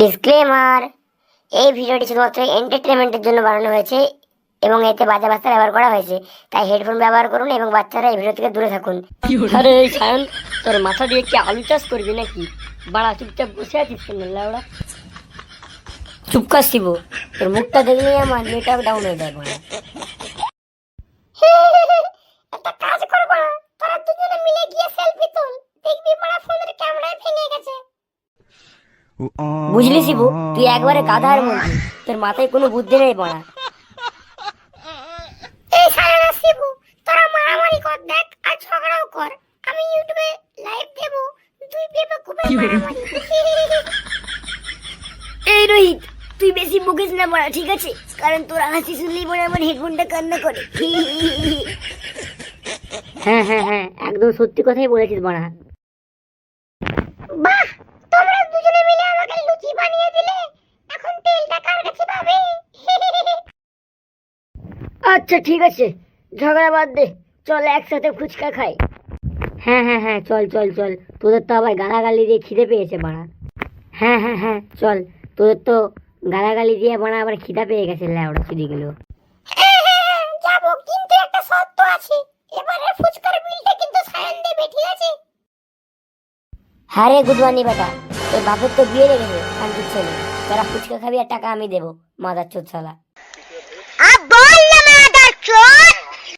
Disclaimer এই ভিডিওটি শুধুমাত্র এন্টারটেনমেন্টের জন্য বানানো হয়েছে এবং এতে বাজা ভাষা ব্যবহার করা হয়েছে। তাই হেডফোন ব্যবহার করুন এবং বাচ্চারা এই ভিডিও থেকে দূরে থাকুন। আরে এই সায়ন তোর মাথা দিয়ে কি আলু চাষ করবি নাকি? বাড়া চুপচাপ বসে আছিস কেন লাউড়া চুপ তোর মুখটা দেখলেই আমার নেটওয়ার্ক ডাউন হয়ে যায় বাড়া একটা কাজ করব না তোরা দুজনে মিলে গিয়ে সেলফি তুল দেখবি বড় ফোনের ক্যামেরায় ভেঙে গেছে বুঝলি শিবু তুই একবারে গাধার মধ্যে তোর মাথায় কোনো বুদ্ধি নেই বাড়া এই সারা শিবু তোরা মারামারি কর দেখ আর ঝগড়াও কর। আমি ইউটিউবে লাইভ দেব দুই পেপে খুবই মারামারি এই রোহিত তুই বেশি বকিস না বাড়া ঠিক আছে? কারণ তোর হাসি শুনলেই পরে আমার হেডফোনটা কান্না করে। হ্যাঁ হ্যাঁ হ্যাঁ একদম সত্যি কথাই বলেছিস বাড়া বাহ! আচ্ছা ঠিক আছে। ঝগড়া বাদ দে। চল একসাথে ফুচকা খাই। হ্যাঁ হ্যাঁ হ্যাঁ চল চল চল। তোদের তো আবার গালাগালি দিয়ে খিদে পেয়েছে বাড়া হ্যাঁ হ্যাঁ হ্যাঁ চল। তোদের তো গালাগালি দিয়ে বাড়া আবার খিদা পেয়ে গেছে ল্যাওড়া চুদিগুলো। হ্যাঁ, হ্যাঁ, হ্যাঁ, যাব। কিন্তু একটা শর্ত আছে। এবারে ফুচকার বিলটা কিন্তু সায়ন দেবে ঠিক আছে? হ্যাঁ রে গুদবানি বেটা তোর বাপের তো বিয়ে লেগেছে শান্তির ছেলে। তোরা ফুচকা খাবি আর টাকা আমি দেবো mother চোদ abone olmayı da çok